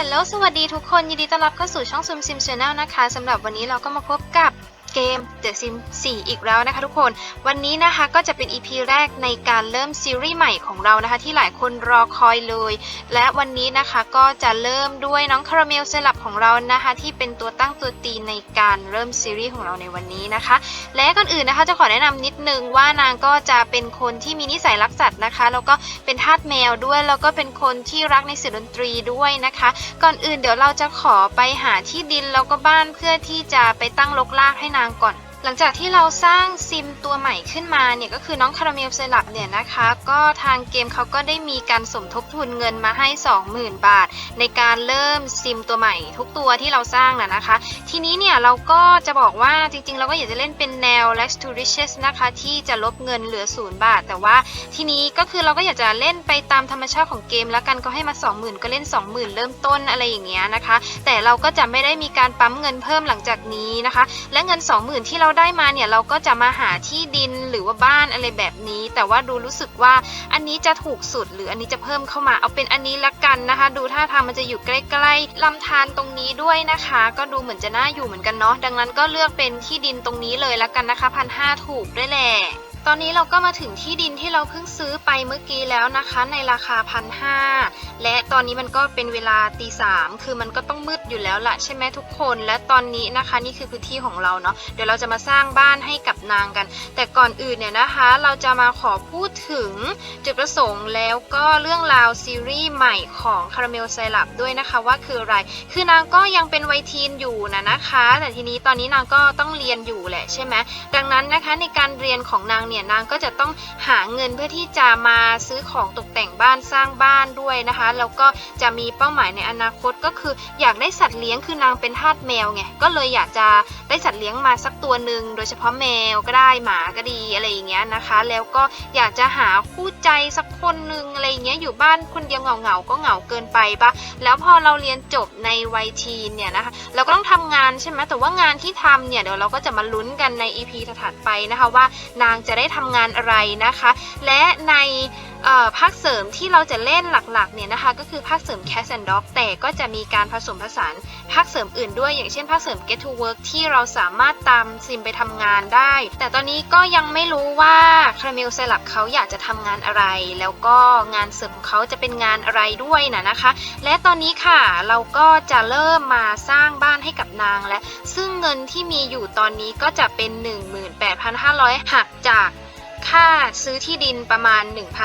ฮลโลสวัสดีทุกคน ยินดีต้อนรับเข้าสู่ช่องซูมซิมชาแนลนะคะสำหรับวันนี้เราก็มาพบกับ เกม The Sim 4อีกแล้วนะคะทุกคน วันนี้นะคะก็จะเป็น EP แรกในการเริ่มซีรีส์ใหม่ของเรานะคะ ที่หลายคนรอคอยเลย และวันนี้นะคะก็จะเริ่มด้วยน้องคาราเมลเซลับของเรานะคะ ที่เป็นตัวตั้งตัวตีในการเริ่มซีรีส์ของเราในวันนี้นะคะ และก่อนอื่นนะคะจะขอแนะนำนิดนึงว่านางก็จะเป็นคนที่มีนิสัยรักสัตว์นะคะ แล้วก็เป็นทาสแมวด้วย แล้วก็เป็นคนที่รักในศิลปดนตรีด้วยนะคะ ก่อนอื่นเดี๋ยวเราจะขอไปหาที่ดินแล้วก็บ้านเพื่อที่จะไปตั้งลกลากให้นางก่อน หลังจากที่เราสร้างซิมตัวใหม่ขึ้นมาเนี่ยก็คือน้องคาราเมลเซลับเนี่ยนะคะ ก็ทางเกมเขาก็ได้มีการสมทบทุนเงินมาให้ 20,000 บาท ในการเริ่มซิมตัวใหม่ ทุกตัวที่เราสร้างนะนะคะ ทีนี้เนี่ยเราก็จะบอกว่าจริงๆ เราก็อยากจะเล่นเป็นแนว Lex to Riches นะคะที่จะลบเงินเหลือศูนย์บาท แต่ว่าทีนี้ก็คือเราก็อยากจะเล่นไปตามธรรมชาติของเกมแล้วกันก็ให้มา 20,000 ก็เล่น 20,000 เริ่มต้นอะไรอย่างเงี้ยนะคะ แต่เราก็จะไม่ได้มีการปั๊มเงินเพิ่มหลังจากนี้นะคะ และเงิน 20,000 ที่เราได้มาเนี่ยเราก็จะมาหาที่ดินหรือว่าบ้านอะไรแบบนี้ แต่ว่าดูรู้สึกว่าอันนี้จะถูกสุดหรืออันนี้จะเพิ่มเข้ามาเอาเป็นอันนี้ละกันนะคะ ดูท่าทางมันจะอยู่ใกล้ๆลำธารตรงนี้ด้วยนะคะ ก็ดูเหมือนจะน่าอยู่เหมือนกันเนาะดังนั้นก็เลือกเป็นที่ดินตรงนี้เลยละกันนะคะพันห้าถูกด้วยแหละตอนนี้เราก็มาถึงที่ดินที่เราเพิ่งซื้อไปเมื่อกี้แล้วนะคะ ในราคาพันห้า และตอนนี้มันก็เป็นเวลาตีสามคือมันก็ต้องมืดอยู่แล้วล่ะใช่ไหมทุกคน และตอนนี้นะคะนี่คือพื้นที่ของเราเนาะเดี๋ยวเราจะมาสร้างบ้านให้กับนางกัน แต่ก่อนอื่นเนี่ยนะคะเราจะมาขอพูดถึงจุดประสงค์แล้วก็เรื่องราวซีรีส์ใหม่ของคาราเมลไซรัปด้วยนะคะว่าคืออะไร คือนางก็ยังเป็นวัยทีนอยู่นะนะคะ แต่ทีนี้ตอนนี้นางก็ต้องเรียนอยู่แหละใช่ไหมดังนั้นนะคะในการเรียนของนางเนี่ยนางก็จะต้องหาเงินเพื่อที่จะมาซื้อของตกแต่งบ้านสร้างบ้านด้วยนะคะแล้วก็จะมีเป้าหมายในอนาคตก็คืออยากได้สัตว์เลี้ยงคือนางเป็นทาสแมวไงก็เลยอยากจะได้สัตว์เลี้ยงมาสักตัวหนึ่งโดยเฉพาะแมวก็ได้หมาก็ดีอะไรอย่างเงี้ยนะคะ แล้วก็อยากจะหาคู่ใจสักคนหนึ่งอะไรอย่างเงี้ยอยู่บ้านคนเดียวเหงาๆก็เหงาเกินไปปะแล้วพอเราเรียนจบในวัยทีนเนี่ยนะคะเราก็ต้องทำงานใช่ไหมแต่ว่างานที่ทำเนี่ยเดี๋ยวเราก็จะมาลุ้นกันใน EP ถัดไปนะคะว่านางจะได้ทำงานอะไรนะคะ และในภาคเสริมที่เราจะเล่นหลักๆเนี่ยนะคะก็คือภาคเสริม Cat and Dog แต่ก็จะมีการผสมผสานภาคเสริมอื่นด้วย อย่างเช่นภาคเสริม Get to Work ที่เราสามารถตามซิมไปทำงานได้ แต่ตอนนี้ก็ยังไม่รู้ว่าคาราเมลไซรัปเขาอยากจะทำงานอะไร แล้วก็งานเสริมของเขาจะเป็นงานอะไรด้วยนะนะคะ และตอนนี้ค่ะเราก็จะเริ่มมาสร้างบ้านให้กับนางและซึ่งเงินที่มีอยู่ตอนนี้ก็จะเป็น 18,500หักจาก ค่าซื้อที่ดินประมาณ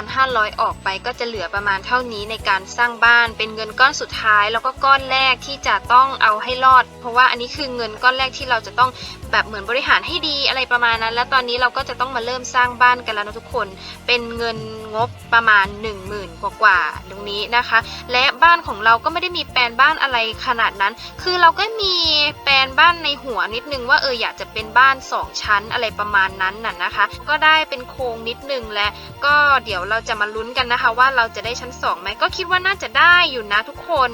1,500 ออกไปก็จะเหลือประมาณเท่านี้ในการสร้างบ้าน เป็นเงินก้อนสุดท้าย แล้วก็ก้อนแรกที่จะต้องเอาให้รอด เพราะว่าอันนี้คือเงินก้อนแรกที่เราจะต้องแบบเหมือนบริหารให้ดีอะไรประมาณนั้น แล้วตอนนี้เราก็จะต้องมาเริ่มสร้างบ้านกันแล้วนะทุกคน เป็นเงิน งบประมาณ 10,000 กว่ากว่าๆตรงนี้นะคะ และบ้านของเราก็ไม่ได้มีแปลนบ้านอะไรขนาดนั้น คือเราก็มีแปลนบ้านในหัวนิดนึงว่าเอออยากจะเป็นบ้าน 2 ชั้นอะไรประมาณนั้นน่ะนะคะ ก็ได้เป็นโครงนิดนึงและก็เดี๋ยวเราจะมาลุ้นกันนะคะ ว่าเราจะได้ชั้น2ไหมก็คิดว่าน่าจะได้อยู่นะทุกคน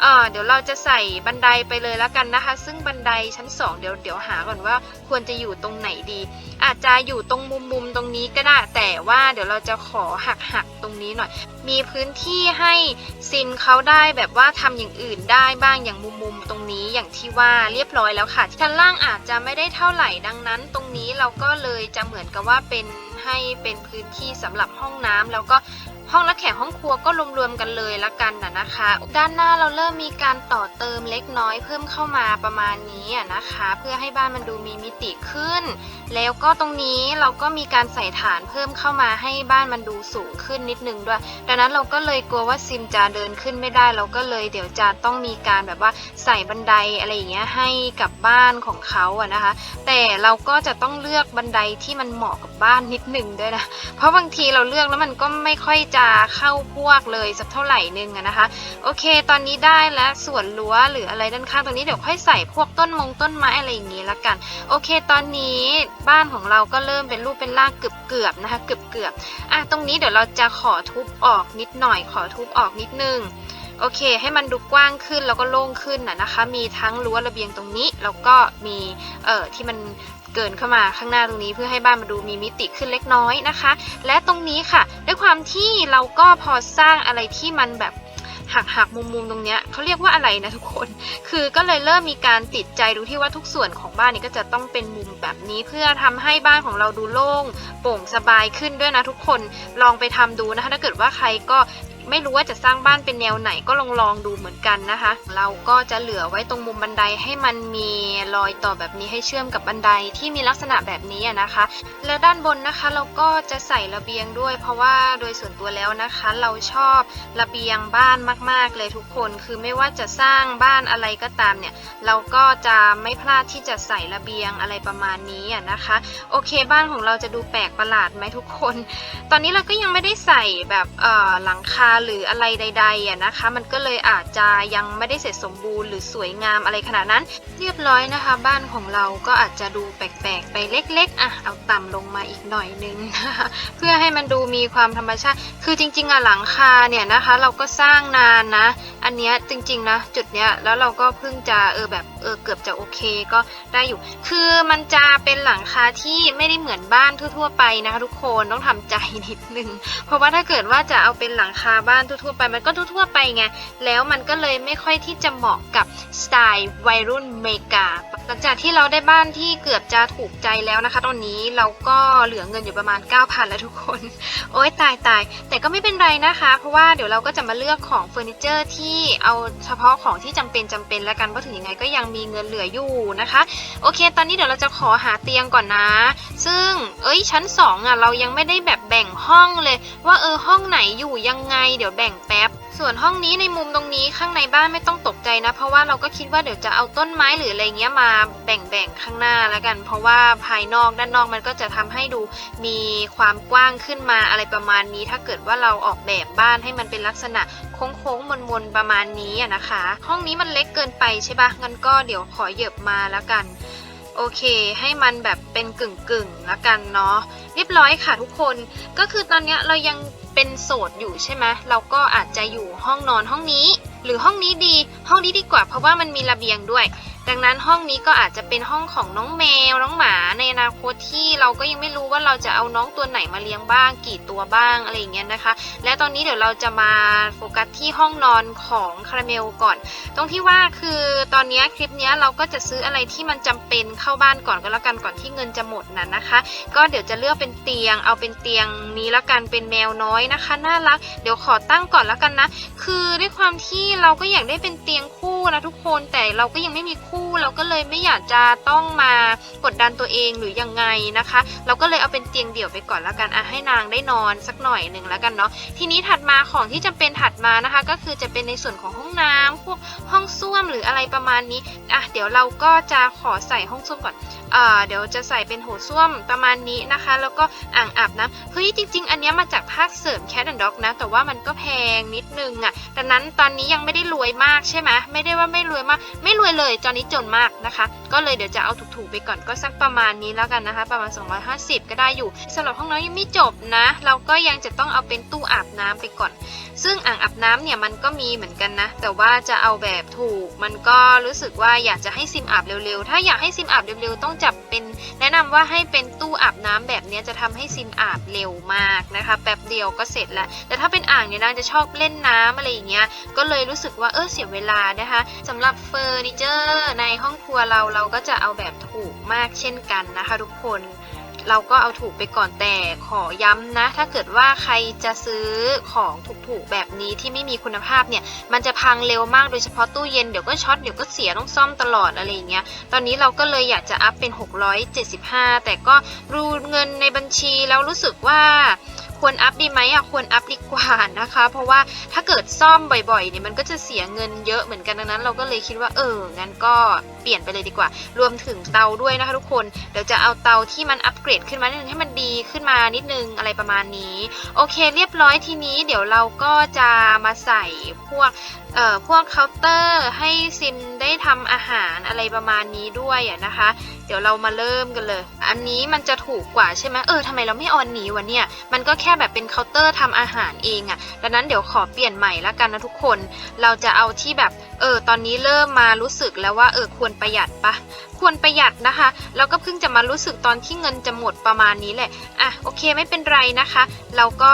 เออเดี๋ยวเราจะใส่บันไดไปเลยแล้วกันนะคะ ซึ่งบันไดชั้น 2 เดี๋ยวเดี๋ยวหาก่อนว่าควรจะอยู่ตรงไหนดี อาจจะอยู่ตรงมุมมุมๆตรงนี้ก็ได้แต่ว่าเดี๋ยวเราจะขอหักหักตรงนี้หน่อย มีพื้นที่ให้ซินเขาได้แบบว่าทำอย่างอื่นได้บ้างอย่างมุมมุมตรงนี้อย่างที่ว่าเรียบร้อยแล้วค่ะชั้นล่างอาจจะไม่ได้เท่าไหร่ดังนั้น ตรงนี้เราก็เลยจะเหมือนกับว่าเป็นให้เป็นพื้นที่สำหรับห้องน้ำแล้วก็ ห้องรับแขกห้องครัวก็รวมๆกันเลยละกันนะนะคะ ด้านหน้าเราเริ่มมีการต่อเติมเล็กน้อยเพิ่มเข้ามาประมาณนี้อะนะคะ เพื่อให้บ้านมันดูมีมิติขึ้น แล้วก็ตรงนี้เราก็มีการใส่ฐานเพิ่มเข้ามาให้บ้านมันดูสูงขึ้นนิดนึงด้วย ดังนั้นเราก็เลยกลัวว่าซิมจะเดินขึ้นไม่ได้ เราก็เลยเดี๋ยวจะต้องมีการแบบว่าใส่บันไดอะไรอย่างเงี้ยให้กับบ้านของเขาอะนะคะ แต่เราก็จะต้องเลือกบันไดที่มันเหมาะกับบ้านนิดนึงด้วยนะ เพราะบางทีเราเลือกแล้วมันก็ไม่ค่อยจะเข้าพวกเลยสักเท่าไหร่นึงนะคะ โอเค ตอนนี้ได้แล้วส่วนรั้วหรืออะไรด้านข้างตรงนี้เดี๋ยวค่อยใส่พวกต้นมงต้นไม้อะไรอย่างงี้ละกัน โอเค ตอนนี้บ้านของเราก็เริ่มเป็นรูปเป็นร่างเกือบเกือบๆนะคะ เกือบเกือบๆอะตรงนี้เดี๋ยวเราจะขอทุบออกนิดหน่อย ขอทุบออกนิดนึงโอเค ให้มันดูกว้างขึ้นแล้วก็โล่งขึ้นนะนะคะ มีทั้งรั้วระเบียงตรงนี้ แล้วก็มีเอ่อที่มัน เกินเข้ามาข้างหน้าตรงนี้เพื่อให้บ้านมาดูมีมิติขึ้นเล็กน้อยนะคะ และตรงนี้ค่ะ ด้วยความที่เราก็พอสร้างอะไรที่มันแบบหักหักมุมมุมตรงเนี้ยเขาเรียกว่าอะไรนะทุกคน คือก็เลยเริ่มมีการติดใจดูที่ว่าทุกส่วนของบ้านนี้ก็จะต้องเป็นมุมแบบนี้ เพื่อทำให้บ้านของเราดูโล่งโปร่งสบายขึ้นด้วยนะทุกคนลองไปทำดูนะคะถ้าเกิดว่าใครก็ ไม่รู้ว่าจะสร้างบ้านเป็นแนวไหนก็ลองลองดูเหมือนกันนะคะ เราก็จะเหลือไว้ตรงมุมบันไดให้มันมีรอยต่อแบบนี้ให้เชื่อมกับบันไดที่มีลักษณะแบบนี้นะคะ แล้วด้านบนนะคะเราก็จะใส่ระเบียงด้วย เพราะว่าโดยส่วนตัวแล้วนะคะ เราชอบระเบียงบ้านมาก ๆ เลยทุกคน คือไม่ว่าจะสร้างบ้านอะไรก็ตามเนี่ย เราก็จะไม่พลาดที่จะใส่ระเบียงอะไรประมาณนี้นะคะ โอเคบ้านของเราจะดูแปลกประหลาดไหมทุกคน ตอนนี้เราก็ยังไม่ได้ใส่แบบหลังคาหรืออะไรใดๆอะนะคะ มันก็เลยอาจจะยังไม่ได้เสร็จสมบูรณ์หรือสวยงามอะไรขนาดนั้น เรียบร้อยนะคะ บ้านของเราก็อาจจะดูแปลกๆ ไปเล็กๆอะเอาต่ำลงมาอีกหน่อยนึงนะคะเพื่อให้มันดูมีความธรรมชาติ คือจริงๆอะหลังคาเนี่ยนะคะ เราก็สร้างนานนะ อันเนี้ยจริงๆนะจุดเนี้ยแล้วเราก็เพิ่งจะเออแบบเออเกือบจะโอเคก็ได้อยู่ คือมันจะเป็นหลังคาที่ไม่ได้เหมือนบ้านทั่ว ๆ ไปนะคะทุกคนต้องทำใจนิดนึง เพราะว่าถ้าเกิดว่าจะเอาเป็นหลังคาบ้านทั่วๆไปมันก็ทั่วๆไปไง แล้วมันก็เลยไม่ค่อยที่จะเหมาะกับสไตล์วัยรุ่นเมกา หลังจากที่เราได้บ้านที่เกือบจะถูกใจแล้วนะคะ ตอนนี้เราก็เหลือเงินอยู่ประมาณ 9,000 แล้วทุกคน โอ๊ยตายตายแต่ก็ไม่เป็นไรนะคะ เพราะว่าเดี๋ยวเราก็จะมาเลือกของเฟอร์นิเจอร์ที่เอาเฉพาะของที่จำเป็นจำเป็นแล้วกันเพราะถึงยังไงก็ยังมีเงินเหลืออยู่นะคะ โอเค ตอนนี้เดี๋ยวเราจะขอหาเตียงก่อนนะ ซึ่งเอ้ยชั้นสองอะเรายังไม่ได้แบบแบ่งห้องเลย ว่าเออห้องไหนอยู่ยังไงเดี๋ยวแบ่งแป๊บ ส่วนห้องนี้ในมุมตรงนี้ข้างในบ้านไม่ต้องตกใจนะ เพราะว่าเราก็คิดว่าเดี๋ยวจะเอาต้นไม้หรืออะไรเงี้ยมาแบ่งๆข้างหน้าแล้วกัน เพราะว่าภายนอกด้านนอกมันก็จะทำให้ดูมีความกว้างขึ้นมาอะไรประมาณนี้ ถ้าเกิดว่าเราออกแบบบ้านให้มันเป็นลักษณะโค้งๆมนๆประมาณนี้อะนะคะ ห้องนี้มันเล็กเกินไปใช่ปะงั้นก็เดี๋ยวขอเหยียบมาแล้วกันโอเค ให้มันแบบเป็นกึ่งกึ่งๆละกันเนาะเรียบร้อยค่ะทุกคนก็คือตอนเนี้ยเรายัง เป็นโสดอยู่ใช่ไหมเราก็อาจจะอยู่ห้องนอนห้องนี้ หรือห้องนี้ดี ห้องนี้ดีกว่าเพราะว่ามันมีระเบียงด้วย ดังนั้นห้องนี้ก็อาจจะเป็นห้องของน้องแมวน้องหมาในอนาคตที่เราก็ยังไม่รู้ว่าเราจะเอาน้องตัวไหนมาเลี้ยงบ้าง กี่ตัวบ้างอะไรอย่างเงี้ยนะคะ และตอนนี้เดี๋ยวเราจะมาโฟกัสที่ห้องนอนของคาราเมลก่อน ตรงที่ว่าคือตอนนี้คลิปนี้เราก็จะซื้ออะไรที่มันจำเป็นเข้าบ้านก่อนก็แล้วกันก่อนที่เงินจะหมดน่ะนะคะ ก็เดี๋ยวจะเลือกเป็นเตียง เอาเป็นเตียงนี้แล้วกันเป็นแมวน้อยนะคะน่ารัก เดี๋ยวขอตั้งก่อนแล้วกันนะ คือด้วยความที่เราก็อยากได้เป็นเตียงคู่นะทุกคนแต่เราก็ยังไม่มีคู่เราก็เลยไม่อยากจะต้องมากดดันตัวเองหรือยังไงนะคะ เราก็เลยเอาเป็นเตียงเดี่ยวไปก่อนแล้วกันอะให้นางได้นอนสักหน่อยหนึ่งแล้วกันเนาะทีนี้ถัดมาของที่จำเป็นถัดมานะคะ ก็คือจะเป็นในส่วนของห้องน้ำพวกห้องส้วมหรืออะไรประมาณนี้อะเดี๋ยวเราก็จะขอใส่ห้องส้วมก่อน เดี๋ยวจะใส่เป็นโถส้วมประมาณนี้นะคะ แล้วก็อ่างอาบน้ำเฮ้ยจริง ๆ อันนี้มาจากภาคเสริมแคทแอนด็อกนะ แต่ว่ามันก็แพงนิดนึงอะ่ะดังนั้นตอนนี้ยังไม่ได้รวยมากใช่ไหมไม่ได้ว่าไม่รวยมาก ไม่รวยเลยตอนนี้จนมากนะคะ ก็เลยเดี๋ยวจะเอาถูกๆไปก่อนก็สักประมาณนี้แล้วกันนะคะ ประมาณ 250 ก็ได้อยู่สำหรับห้องน้ำยังไม่จบนะ เราก็ยังจะต้องเอาเป็นตู้อาบน้ำไปก่อน ซึ่งอ่างอาบน้ำเนี่ยมันก็มีเหมือนกันนะ แต่ว่าจะเอาแบบถูกมันก็รู้สึกว่าอยากจะให้ซิมอาบเร็วๆ ถ้าอยากให้ซิมอาบเร็วๆต้องจับเป็นแนะนำว่าให้เป็นตู้อาบน้ำแบบนี้จะทำให้ซิมอาบเร็วมากนะคะแป๊บเดียวก็เสร็จแล้ว แต่ถ้าเป็นอ่างเนี่ยนางจะชอบเล่นน้ำอะไรอย่างเงี้ยก็เลยรู้สึกว่าเออเสียเวลานะคะสำหรับเฟอร์นิเจอร์ในห้องครัวเราเราก็จะเอาแบบถูกมากเช่นกันนะคะ ทุกคน เราก็เอาถูกไปก่อนแต่ขอย้ำนะ ถ้าเกิดว่าใครจะซื้อของถูกๆแบบนี้ที่ไม่มีคุณภาพเนี่ย มันจะพังเร็วมากโดยเฉพาะตู้เย็นเดี๋ยวก็ช็อตเดี๋ยวก็เสียต้องซ่อมตลอดอะไรอย่างเงี้ย ตอนนี้เราก็เลยอยากจะอัพเป็น 675 แต่ก็รูเงินในบัญชีแล้วรู้สึกว่าควรอัพดีไหมอะควรอัพดีกว่านะคะ เพราะว่าถ้าเกิดซ่อมบ่อยๆเนี่ยมันก็จะเสียเงินเยอะเหมือนกันดังนั้น เราก็เลยคิดว่าเอองั้นก็เปลี่ยนไปเลยดีกว่า รวมถึงเตาด้วยนะคะทุกคน เดี๋ยวจะเอาเตาที่มันอัปเกรดขึ้นมานิดนึงให้มันดีขึ้นมานิดนึงอะไรประมาณนี้ โอเค เรียบร้อยทีนี้ เดี๋ยวเราก็จะมาใส่พวกเอ่อพวกเคาน์เตอร์ให้ซิมได้ทำอาหารอะไรประมาณนี้ด้วยอะนะคะ เดี๋ยวเรามาเริ่มกันเลย อันนี้มันจะถูกกว่าใช่ไหมเออทำไมเราไม่ออนนี้วะเนี่ย มันก็แค่แบบเป็นเคาน์เตอร์ทำอาหารเองอะดังนั้นเดี๋ยวขอเปลี่ยนใหม่ละกันนะทุกคน เราจะเอาที่แบบเออตอนนี้เริ่มมารู้สึกแล้วว่าเออควรประหยัดปะควรประหยัดนะคะ แล้วก็เพิ่งจะมารู้สึกตอนที่เงินจะหมดประมาณนี้แหละ อะโอเคไม่เป็นไรนะคะ เราก็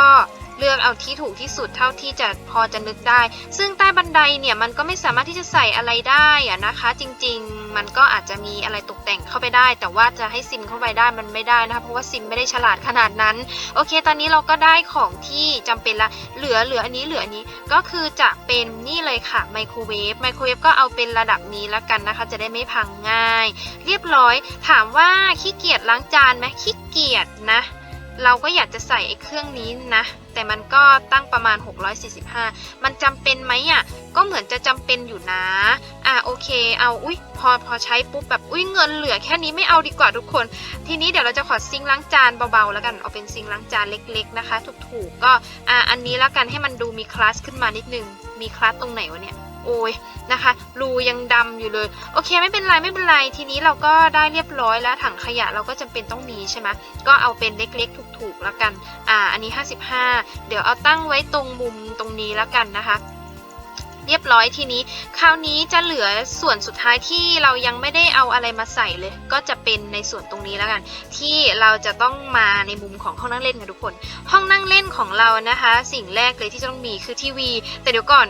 เลือกเอาที่ถูกที่สุดเท่าที่จะพอจะนึกได้ ซึ่งใต้บันไดเนี่ยมันก็ไม่สามารถที่จะใส่อะไรได้อะนะคะ จริง ๆ มันก็อาจจะมีอะไรตกแต่งเข้าไปได้ แต่ว่าจะให้ซิมเข้าไปได้มันไม่ได้นะคะเพราะว่าซิมไม่ได้ฉลาดขนาดนั้น โอเค ตอนนี้เราก็ได้ของที่จำเป็นละเหลือเหลืออันนี้เหลืออันนี้ก็คือจะเป็นนี่เลยค่ะไมโครเวฟไมโครเวฟก็เอาเป็นระดับนี้แล้วกันนะคะ จะได้ไม่พังง่าย เรียบร้อย ถามว่าขี้เกียจล้างจานไหมขี้เกียจนะ เราก็อยากจะใส่ไอ้เครื่องนี้นะ แต่มันก็ตั้งประมาณ 645 มันจำเป็นไหมอะ ก็เหมือนจะจำเป็นอยู่นะ อะโอเค เอาอุ้ยพอพอใช้ปุ๊บแบบอุ้ยเงินเหลือแค่นี้ไม่เอาดีกว่าทุกคน ทีนี้เดี๋ยวเราจะขอซิงล้างจานเบาๆแล้วกัน เอาเป็นซิงล้างจานเล็ก ๆนะคะ ถูกๆ ก็อะอันนี้แล้วกันให้มันดูมีคลาสขึ้นมานิดนึง มีคลาสตรงไหนวะเนี่ย โอยนะคะรูยังดำอยู่เลย โอเคไม่เป็นไรไม่เป็นไรทีนี้เราก็ได้เรียบร้อยแล้วถังขยะเราก็จำเป็นต้องมีใช่ไหมก็เอาเป็นเล็กๆถูกๆแล้วกันอ่าอันนี้ 55 เดี๋ยวเอาตั้งไว้ตรงมุมตรงนี้แล้วกันนะคะเรียบร้อยทีนี้ คราวนี้จะเหลือส่วนสุดท้ายที่เรายังไม่ได้เอาอะไรมาใส่เลย ก็จะเป็นในส่วนตรงนี้แล้วกัน ที่เราจะต้องมาในมุมของห้องนั่งเล่นกันทุกคน ห้องนั่งเล่นของเรานะคะ สิ่งแรกเลยที่จะต้องมีคือทีวี แต่เดี๋ยวก่อน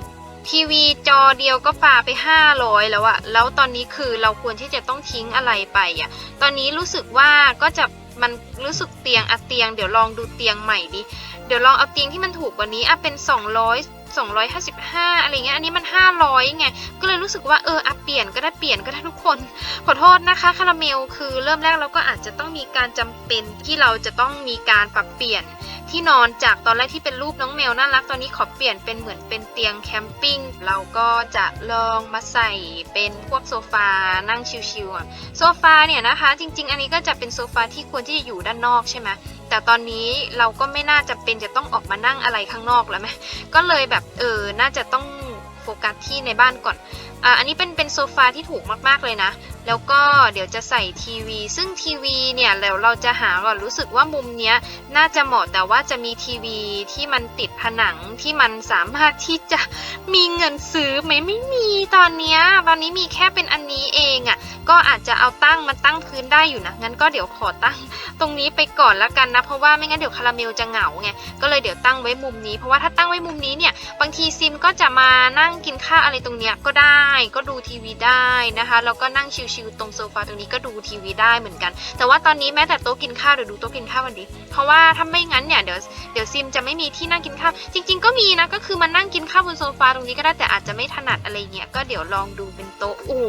ทีวีจอเดียวก็ปาไป 500 แล้วอะแล้วตอนนี้คือเราควรที่จะต้องทิ้งอะไรไปอะตอนนี้รู้สึกว่าก็จะมันรู้สึกเตียงอะเตียง เดี๋ยวลองดูเตียงใหม่ดิ เดี๋ยวลองเอาเตียงที่มันถูกกว่านี้อะเป็น 200 255 อะไรเงี้ย อันนี้มัน 500 ไง ก็เลยรู้สึกว่าเอออะเปลี่ยนก็ได้เปลี่ยนก็ได้ทุกคน ขอโทษนะคะคาราเมลคือเริ่มแรกเราก็อาจจะต้องมีการจำเป็นที่เราจะต้องมีการปรับเปลี่ยนที่นอนจากตอนแรกที่เป็นรูปน้องแมวน่ารักตอนนี้ขอเปลี่ยนเป็นเหมือนเป็นเตียงแคมปิ้งเราก็จะลองมาใส่เป็นพวกโซฟานั่งชิวๆโซฟาเนี่ยนะคะ จริง ๆ อันนี้ก็จะเป็นโซฟาที่ควรที่จะอยู่ด้านนอกใช่ไหม แต่ตอนนี้เราก็ไม่น่าจะเป็นจะต้องออกมานั่งอะไรข้างนอกแล้วไหมก็เลยแบบเออน่าจะต้องโฟกัสที่ในบ้านก่อน อ่าอันนี้เป็นเป็นโซฟาที่ถูกมากๆเลยนะ แล้วก็เดี๋ยวจะใส่ทีวี ซึ่งทีวีเนี่ยแล้วเราจะหาก่อนรู้สึกว่ามุมเนี้ยน่าจะเหมาะแต่ว่าจะมีทีวีที่มันติดผนังที่มันสามารถที่จะมีเงินซื้อไหมไม่มีตอนเนี้ยตอนนี้มีแค่เป็นอันนี้เองอะ่ะก็อาจจะเอาตั้งมาตั้งพื้นได้อยู่นะงั้นก็เดี๋ยวขอตั้งตรงนี้ไปก่อนละกันนะ เพราะว่าไม่งั้นเดี๋ยวคาราเมลจะเหงาไงก็เลยเดี๋ยวตั้งไว้มุมนี้ เพราะว่าถ้าตั้งไว้มุมนี้เนี่ยบางทีซิมก็จะมานั่งกินข้าวอะไรตรงเนี้ยก็ได้ก็ดูทีวีได้นะคะแล้วก็นั่งชิลๆตรงโซฟาตรงนี้ก็ดูทีวีได้เหมือนกัน แต่ว่าตอนนี้แม้แต่โต๊ะกินข้าวเดี๋ยวดูโต๊ะกินข้าวกันดิเพราะว่าถ้าไม่งั้นเนี่ยเดี๋ยวเดี๋ยวซิมจะไม่มีที่นั่งกินข้าวจริง ๆ ก็มีนะก็คือมานั่งกินข้าวบนโซฟาตรงนี้ก็ได้แต่อาจจะไม่ถนัดอะไรเงี้ยก็เดี๋ยวลองดูเป็นโต๊ะโอ้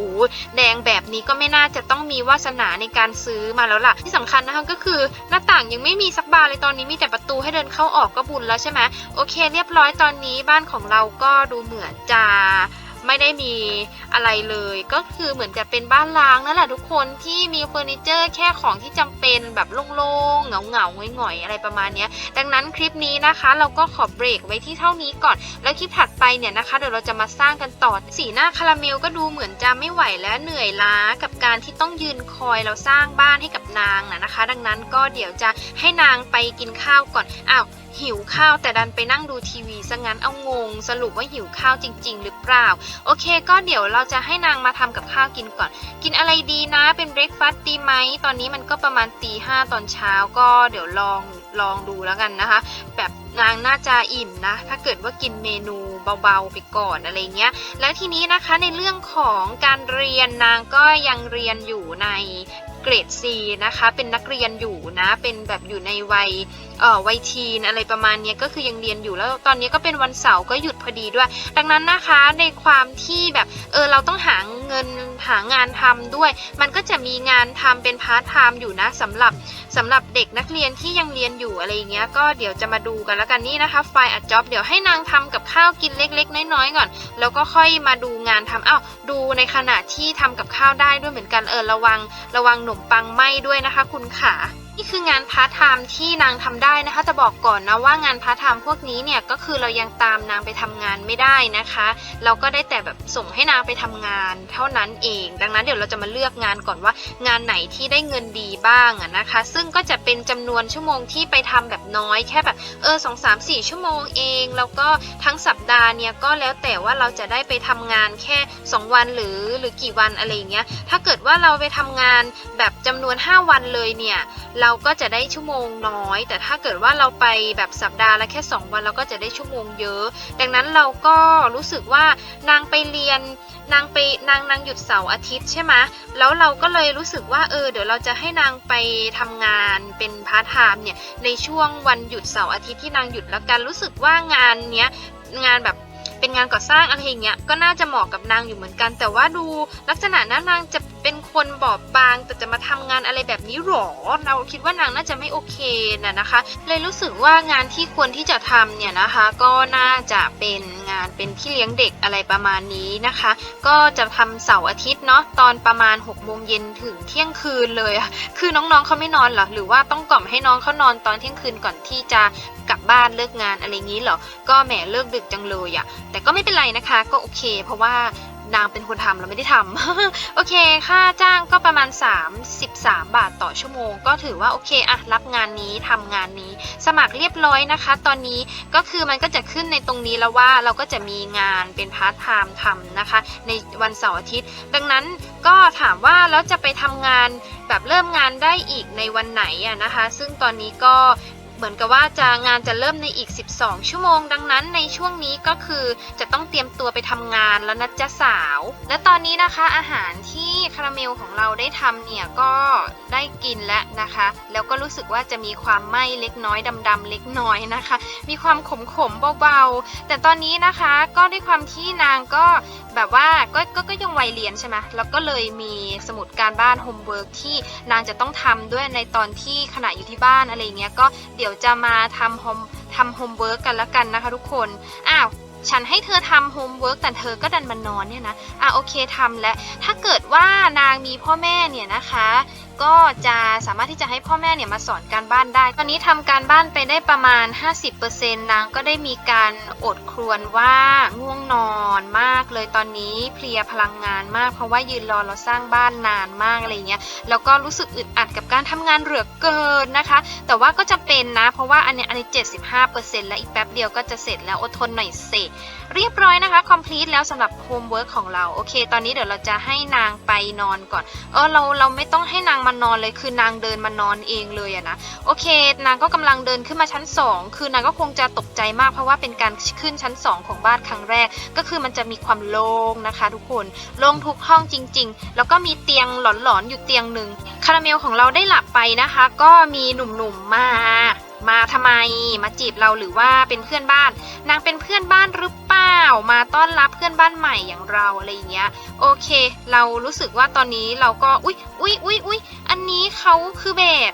แดงแบบนี้ก็ไม่น่าจะต้องมีวาสนาในการซื้อมาแล้วล่ะที่สำคัญนะคะก็คือหน้าต่างยังไม่มีสักบานเลยตอนนี้มีแต่ประตูให้เดินเข้าออกก็บุญแล้วใช่ไหมโอเค เรียบร้อยตอนนี้บ้านของเราก็ดูเหมือนจะ ไม่ได้มีอะไรเลย ก็คือเหมือนจะเป็นบ้านล้างนั่นแหละทุกคนที่มีเฟอร์นิเจอร์แค่ของที่จำเป็นแบบโล่งๆเหงาๆหงอยๆอะไรประมาณนี้ดังนั้นคลิปนี้นะคะ เราก็ขอเบรกไว้ที่เท่านี้ก่อน แล้วคลิปถัดไปเนี่ยนะคะเดี๋ยวเราจะมาสร้างกันต่อสีหน้าคาราเมลก็ดูเหมือนจะไม่ไหวและเหนื่อยล้ากับการที่ต้องยืนคอยเราสร้างบ้านให้กับนางนะนะคะ ดังนั้นก็เดี๋ยวจะให้นางไปกินข้าวก่อนอ้าวหิวข้าวแต่ดันไปนั่งดูทีวีซะงั้นเอางง สรุปว่าหิวข้าวจริง ๆ หรือเปล่า โอเค ก็เดี๋ยวเราจะให้นางมาทำกับข้าวกินก่อน กินอะไรดีนะเป็นเบรกฟาสต์ดีไหมตอนนี้มันก็ประมาณตีห้าตอนเช้าก็เดี๋ยวลองลองดูแล้วกันนะคะ แบบนางน่าจะอิ่มนะ ถ้าเกิดว่ากินเมนูเบาๆไปก่อนอะไรเงี้ย แล้วทีนี้นะคะในเรื่องของการเรียนนางก็ยังเรียนอยู่ในเกรด C นะคะ เป็นนักเรียนอยู่นะ เป็นแบบอยู่ในวัย วัยทีนอะไรประมาณนี้ก็คือยังเรียนอยู่แล้วตอนนี้ก็เป็นวันเสาร์ก็หยุดพอดีด้วย ดังนั้นนะคะในความที่แบบเออเราต้องหาเงินหางานทำด้วย มันก็จะมีงานทำเป็นพาร์ทไทม์อยู่นะสำหรับสำหรับเด็กนักเรียนที่ยังเรียนอยู่อะไรอย่างเงี้ยก็เดี๋ยวจะมาดูกันแล้วกันนี่นะคะไฟล์อัดจ็อบเดี๋ยวให้นางทำกับข้าวกินเล็ก ๆ น้อยๆก่อน แล้วก็ค่อยมาดูงานทำอ้าวดูในขณะที่ทำกับข้าวได้ด้วยเหมือนกันเออระวัง ระวังหนมปังไหม้ด้วยนะคะ คุณขา นี่คืองานพาร์ทไทม์ที่นางทำได้นะคะ จะบอกก่อนนะว่างานพาร์ทไทม์พวกนี้เนี่ยก็คือเรายังตามนางไปทำงานไม่ได้นะคะ เราก็ได้แต่แบบส่งให้นางไปทำงานเท่านั้นเอง ดังนั้นเดี๋ยวเราจะมาเลือกงานก่อนว่างานไหนที่ได้เงินดีบ้างอะนะคะ ซึ่งก็จะเป็นจำนวนชั่วโมงที่ไปทำแบบน้อยแค่แบบเออสองสามสี่ชั่วโมงเอง แล้วก็ทั้งสัปดาห์เนี่ยก็แล้วแต่ว่าเราจะได้ไปทำงานแค่ 2 วันหรือหรือกี่วันอะไรอย่างเงี้ยถ้าเกิดว่าเราไปทำงานแบบจำนวน 5 วันเลยเนี่ยเราเราก็จะได้ชั่วโมงน้อย แต่ถ้าเกิดว่าเราไปแบบสัปดาห์ละแค่ 2 วันเราก็จะได้ชั่วโมงเยอะ ดังนั้นเราก็รู้สึกว่านางไปเรียนนางไปนางนางหยุดเสาร์อาทิตย์ใช่ไหมแล้วเราก็เลยรู้สึกว่าเออเดี๋ยวเราจะให้นางไปทำงานเป็นพาร์ทไทม์เนี่ยในช่วงวันหยุดเสาร์อาทิตย์ที่นางหยุดแล้วกันรู้สึกว่างานเนี้ยงานแบบ เป็นงานก่อสร้างอะไรอย่างเงี้ยก็น่าจะเหมาะกับนางอยู่เหมือนกัน แต่ว่าดูลักษณะนั้นนางจะเป็นคนบอบบาง แต่จะมาทำงานอะไรแบบนี้หรอ เราคิดว่านางน่าจะไม่โอเคนะนะคะ เลยรู้สึกว่างานที่ควรที่จะทำเนี่ยนะคะ ก็น่าจะเป็นงานเป็นพี่เลี้ยงเด็กอะไรประมาณนี้นะคะ ก็จะทำเสาร์อาทิตย์เนาะตอนประมาณ6กโมงเย็นถึงเที่ยงคืนเลย คือน้องๆเขาไม่นอนเหรอหรือว่าต้องกล่อมให้น้องเขานอนตอนเที่ยงคืนก่อนที่จะกลับบ้านเลิกงานอะไรงี้เหรอ ก็แหมเลิกดึกจังเลยอะแต่ก็ไม่เป็นไรนะคะ ก็โอเค เพราะว่านางเป็นคนทำเราไม่ได้ทำ โอเค ค่าจ้างก็ประมาณ 33 บาทต่อชั่วโมง ก็ถือว่าโอเคอะรับงานนี้ทำงานนี้ สมัครเรียบร้อยนะคะ ตอนนี้ก็คือมันก็จะขึ้นในตรงนี้แล้วว่าเราก็จะมีงานเป็นพาร์ทไทม์ทำนะคะ ในวันเสาร์อาทิตย์ ดังนั้นก็ถามว่าแล้วจะไปทำงานแบบเริ่มงานได้อีกในวันไหนอะนะคะ ซึ่งตอนนี้ก็ เหมือนกับว่าจะงานจะเริ่มในอีก 12 ชั่วโมง ดังนั้นในช่วงนี้ก็คือจะต้องเตรียมตัวไปทำงานแล้วนะจ๊ะสาว และตอนนี้นะคะอาหารที่คาราเมลของเราได้ทำเนี่ยก็ได้กินแล้วนะคะ แล้วก็รู้สึกว่าจะมีความไหม้เล็กน้อยดำๆเล็กน้อยนะคะ มีความขมๆเบาๆแต่ตอนนี้นะคะก็ด้วยความที่นางก็แบบว่าก็ก็ก็ยังวัยเรียนใช่ไหมแล้วก็เลยมีสมุดการบ้านโฮมเวิร์กที่นางจะต้องทำด้วยในตอนที่ขณะอยู่ที่บ้านอะไรเงี้ยก็เดี๋ยวจะมาทำโฮมทำโฮมเวิร์กกันละกันนะคะทุกคนอ้าวฉันให้เธอทำโฮมเวิร์กแต่เธอก็ดันมานอนเนี่ยนะ อะโอเคทำแล้ว ถ้าเกิดว่านางมีพ่อแม่เนี่ยนะคะ ก็จะสามารถที่จะให้พ่อแม่เนี่ยมาสอนการบ้านได้ ตอนนี้ทำการบ้านไปได้ประมาณ 50%นางก็ได้มีการอดครวญว่าง่วงนอนมากเลยตอนนี้เพลียพลังงานมากเพราะว่ายืนรอเราสร้างบ้านนานมากอะไรเงี้ยแล้วก็รู้สึกอึดอัดกับการทำงานเหลือเกินนะคะ แต่ว่าก็จะเป็นนะ เพราะว่าอันเนี้ยอันนี้75%แล้วอีกแป๊บเดียวก็จะเสร็จแล้วอดทนหน่อยเส เรียบร้อยนะคะ complete แล้วสำหรับ homework ของเรา โอเค ตอนนี้เดี๋ยวเราจะให้นางไปนอนก่อน เออ เราเราไม่ต้องให้นางมานอนเลย คือนางเดินมานอนเองเลยอะนะ โอเค นางก็กำลังเดินขึ้นมาชั้น 2 คือนางก็คงจะตกใจมาก เพราะว่าเป็นการขึ้นชั้น 2 ของบ้านครั้งแรก ก็คือมันจะมีความโล่งนะคะ ทุกคน โล่งทุกห้องจริง ๆ แล้วก็มีเตียงหลอนๆอยู่เตียงหนึ่งคาราเมลของเราได้หลับไปนะคะ ก็มีหนุ่มๆมา มาทำไม มาจีบเราหรือว่าเป็นเพื่อนบ้าน นางเป็นเพื่อนบ้านหรือเปล่า มาต้อนรับเพื่อนบ้านใหม่อย่างเราอะไรอย่างเงี้ย โอเค เรารู้สึกว่าตอนนี้เราก็ อุ๊ยอุ๊ยอุ๊ยอุ๊ยอันนี้เขาคือแบบ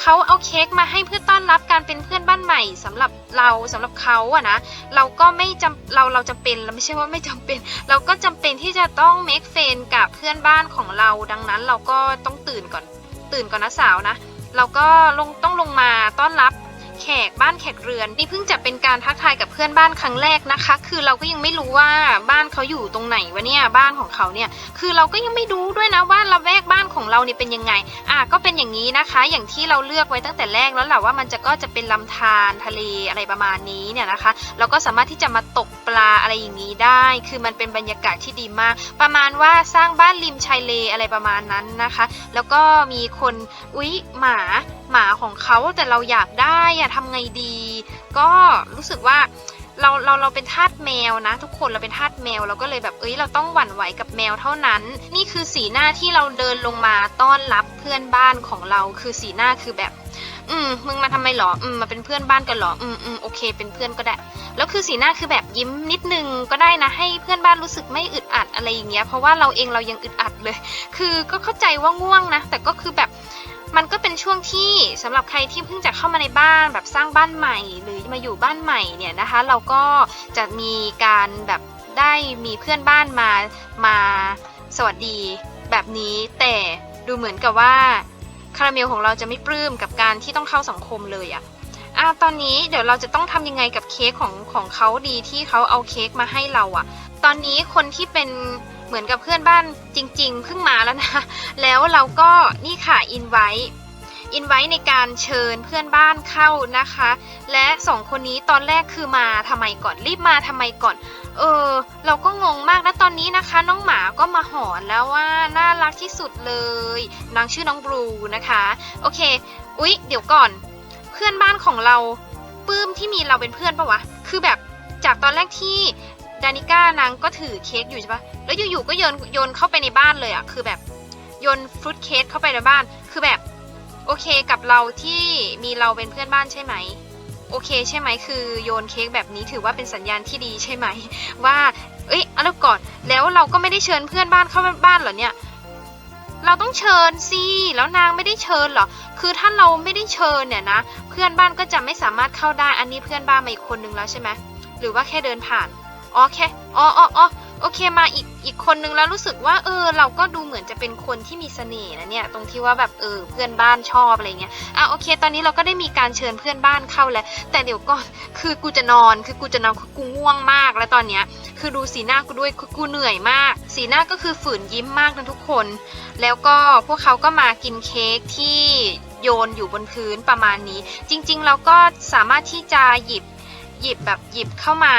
เขาเอาเค้กมาให้เพื่อต้อนรับการเป็นเพื่อนบ้านใหม่สำหรับเราสำหรับเขาอะนะเราก็ไม่จำเราเราจำเป็นเราไม่ใช่ว่าไม่จำเป็น เราก็จำเป็นที่จะต้อง make friend กับเพื่อนบ้านของเราดังนั้นเราก็ต้องตื่นก่อน ตื่นก่อนนะสาวนะ เราก็ลงต้องลงมาต้อนรับ แขกบ้านแขกเรือน นี่เพิ่งจะเป็นการทักทายกับเพื่อนบ้านครั้งแรกนะคะ คือเราก็ยังไม่รู้ว่าบ้านเขาอยู่ตรงไหนวะเนี่ยบ้านของเขาเนี่ยคือเราก็ยังไม่รู้ด้วยนะว่าละแวกบ้านของเราเนี่ยเป็นยังไงอะก็เป็นอย่างนี้นะคะ อย่างที่เราเลือกไว้ตั้งแต่แรกแล้วแหละว่ามันจะก็จะเป็นลำธารทะเลอะไรประมาณนี้เนี่ยนะคะ เราก็สามารถที่จะมาตกปลาอะไรอย่างนี้ได้ คือมันเป็นบรรยากาศที่ดีมาก ประมาณว่าสร้างบ้านริมชายเลอะไรประมาณนั้นนะคะ แล้วก็มีคนอุ๊ยหมา หมาของเขาแต่เราอยากได้อะทำไงดี ก็รู้สึกว่าเราเราเราเป็นทาสแมวนะ ทุกคนเราเป็นทาสแมวเราก็เลยแบบเอ้ยเราต้องหวั่นไหวกับแมวเท่านั้น นี่คือสีหน้าที่เราเดินลงมาต้อนรับเพื่อนบ้านของเราคือสีหน้าคือแบบ อืมมึงมาทำไมหรออืมมาเป็นเพื่อนบ้านกันหรออืมอืมโอเค เป็นเพื่อนก็ได้แล้วคือสีหน้าคือแบบยิ้มนิดนึงก็ได้นะให้เพื่อนบ้านรู้สึกไม่อึดอัดอะไรอย่างเงี้ยเพราะว่าเราเองเรายังอึดอัดเลย คือก็เข้าใจว่าง่วงนะ แต่ก็คือแบบ มันก็เป็นช่วงที่สำหรับใครที่เพิ่งจะเข้ามาในบ้านแบบสร้างบ้านใหม่ หรือมาอยู่บ้านใหม่เนี่ยนะคะ เราก็จะมีการแบบได้มีเพื่อนบ้านมามาสวัสดีแบบนี้ แต่ดูเหมือนกับว่าคาราเมลของเราจะไม่ปลื้มกับการที่ต้องเข้าสังคมเลยอะอะตอนนี้เดี๋ยวเราจะต้องทำยังไงกับเค้กของของเขาดีที่เขาเอาเค้กมาให้เราอะตอนนี้คนที่เป็น เหมือนกับเพื่อนบ้านจริง ๆ เพิ่งมาแล้วนะ แล้วเราก็นี่ค่ะอินไว้อินไว้ในการเชิญเพื่อนบ้านเข้านะคะ และสองคนนี้ตอนแรกคือมาทำไมก่อนรีบมาทำไมก่อน เออ เราก็งงมากนะตอนนี้นะคะ น้องหมาก็มาหอนแล้วว่าน่ารักที่สุดเลยนางชื่อน้องบลูนะคะ โอเค อุ๊ย เดี๋ยวก่อน เพื่อนบ้านของเราปื้มที่มีเราเป็นเพื่อนปะวะ คือแบบจากตอนแรกที่ ดานิก้านางก็ถือเค้กอยู่ใช่ปะแล้วอยู่ๆก็โยนโยนเข้าไปในบ้านเลยอะคือแบบโยนฟรุตเค้กเข้าไปในบ้าน คือแบบโอเคกับเราที่มีเราเป็นเพื่อนบ้านใช่ไหม โอเคใช่ไหมคือโยนเค้กแบบนี้ถือว่าเป็นสัญญาณที่ดีใช่ไหม ว่า เอ้ยเอาแล้วก่อน แล้วเราก็ไม่ได้เชิญเพื่อนบ้านเข้าบ้านเหรอเนี่ย เราต้องเชิญสิแล้วนางไม่ได้เชิญเหรอ คือถ้าเราไม่ได้เชิญเนี่ยนะ เพื่อนบ้านก็จะไม่สามารถเข้าได้ อันนี้เพื่อนบ้านมาอีกคนนึงแล้วใช่ไหมหรือว่าแค่เดินผ่าน อ๋อแค่อ๋ออ๋ออ๋อโอเคมาอีกอีกคนนึงแล้วรู้สึกว่าเออ เราก็ดูเหมือนจะเป็นคนที่มีเสน่ห์นะเนี่ยตรงที่ว่าแบบเออเพื่อนบ้านชอบอะไรเงี้ยอะโอเค ตอนนี้เราก็ได้มีการเชิญเพื่อนบ้านเข้าแล้ว แต่เดี๋ยวก่อนคือกูจะนอนคือกูจะนอนคือกูง่วงมากแล้วตอนเนี้ยคือดูสีหน้ากูด้วยคือกูเหนื่อยมาก สีหน้าก็คือฝืนยิ้มมากนะทุกคน แล้วก็พวกเขาก็มากินเค้กที่โยนอยู่บนพื้นประมาณนี้ จริง ๆ เราก็สามารถที่จะหยิบหยิบแบบหยิบเข้ามา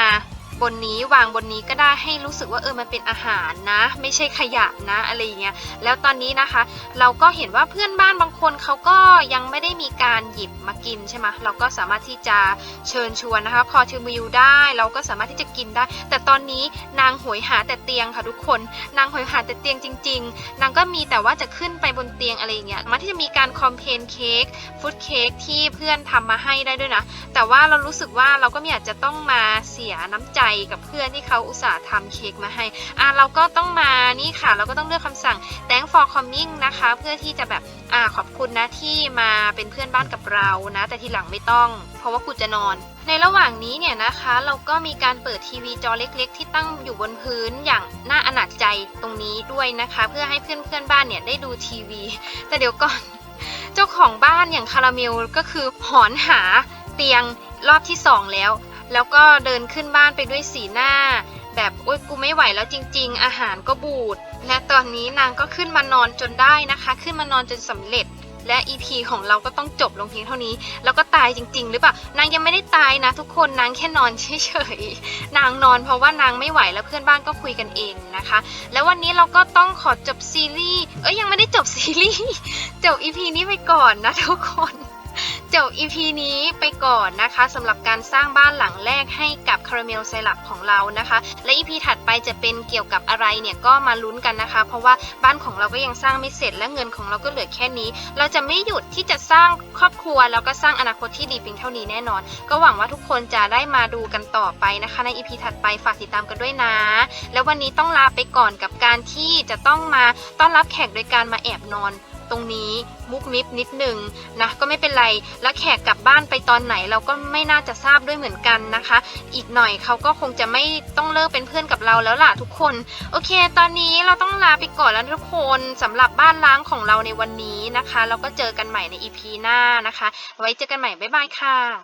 บนนี้วางบนนี้ก็ได้ให้รู้สึกว่าเออมันเป็นอาหารนะ ไม่ใช่ขยะนะอะไรอย่างเงี้ยแล้วตอนนี้นะคะ เราก็เห็นว่าเพื่อนบ้านบางคนเขาก็ยังไม่ได้มีการหยิบมากินใช่ไหมเราก็สามารถที่จะเชิญชวนนะคะ พอทูมิวได้เราก็สามารถที่จะกินได้ แต่ตอนนี้นางหวยหาแต่เตียงค่ะทุกคน นางหวยหาแต่เตียงจริง ๆ นางก็มีแต่ว่าจะขึ้นไปบนเตียงอะไรอย่างเงี้ยมาที่จะมีการคอมเพนเค้กฟุตเค้กที่เพื่อนทำมาให้ได้ด้วยนะ แต่ว่าเรารู้สึกว่าเราก็ไม่อยากจะต้องมาเสียน้ำใจกับเพื่อนที่เขาอุตส่าห์ทำเค้กมาให้อะเราก็ต้องมานี่ค่ะ เราก็ต้องเลือกคำสั่ง thank for coming นะคะ เพื่อที่จะแบบอ่าขอบคุณนะที่มาเป็นเพื่อนบ้านกับเรานะ แต่ทีหลังไม่ต้อง เพราะว่ากูจะนอนในระหว่างนี้เนี่ยนะคะเราก็มีการเปิดทีวีจอเล็กๆ ที่ตั้งอยู่บนพื้นอย่างน่าอนาจใจตรงนี้ด้วยนะคะ เพื่อให้เพื่อนเพื่อนๆบ้านเนี่ยได้ดูทีวี แต่เดี๋ยวก่อน เจ้าของบ้านอย่างคาราเมลก็คือหอนหาเตียงรอบที่สองแล้ว แล้วก็เดินขึ้นบ้านไปด้วยสีหน้า แบบโอ๊ยกูไม่ไหวแล้วจริง ๆ อาหารก็บูด และตอนนี้นางก็ขึ้นมานอนจนได้นะคะ ขึ้นมานอนจนสำเร็จ และ EP ของเราก็ต้องจบลงเพียงเท่านี้ แล้วก็ตายจริง ๆ หรือเปล่านางยังไม่ได้ตายนะ ทุกคนนางแค่นอนเฉยๆนางนอนเพราะว่านางไม่ไหวแล้วเพื่อนบ้านก็คุยกันเองนะคะ แล้ววันนี้เราก็ต้องขอจบซีรีส์เอ้ยยังไม่ได้จบซีรีส์จบ EP นี้ไปก่อนนะทุกคน จบ EP นี้ไปก่อนนะคะสำหรับการสร้างบ้านหลังแรกให้กับคาราเมลไซรัปของเรานะคะ และ EP ถัดไปจะเป็นเกี่ยวกับอะไรเนี่ยก็มาลุ้นกันนะคะ เพราะว่าบ้านของเราก็ยังสร้างไม่เสร็จและเงินของเราก็เหลือแค่นี้ เราจะไม่หยุดที่จะสร้างครอบครัวแล้วก็สร้างอนาคตที่ดีเพียงเท่านี้แน่นอน ก็หวังว่าทุกคนจะได้มาดูกันต่อไปนะคะ ใน EP ถัดไปฝากติดตามกันด้วยนะ แล้ววันนี้ต้องลาไปก่อนกับการที่จะต้องมาต้อนรับแขกโดยการมาแอบนอน ตรงนี้มุกมิบนิดนึงนะก็ไม่เป็นไรแล้วแขกกลับบ้านไปตอนไหนเราก็ไม่น่าจะทราบด้วยเหมือนกันนะคะ อีกหน่อยเขาก็คงจะไม่ต้องเลิกเป็นเพื่อนกับเราแล้วล่ะทุกคน โอเค ตอนนี้เราต้องลาไปก่อนแล้วทุกคนสำหรับบ้านล้างของเราในวันนี้นะคะ เราก็เจอกันใหม่ในอีพีหน้านะคะ ไว้เจอกันใหม่บ๊ายบายค่ะ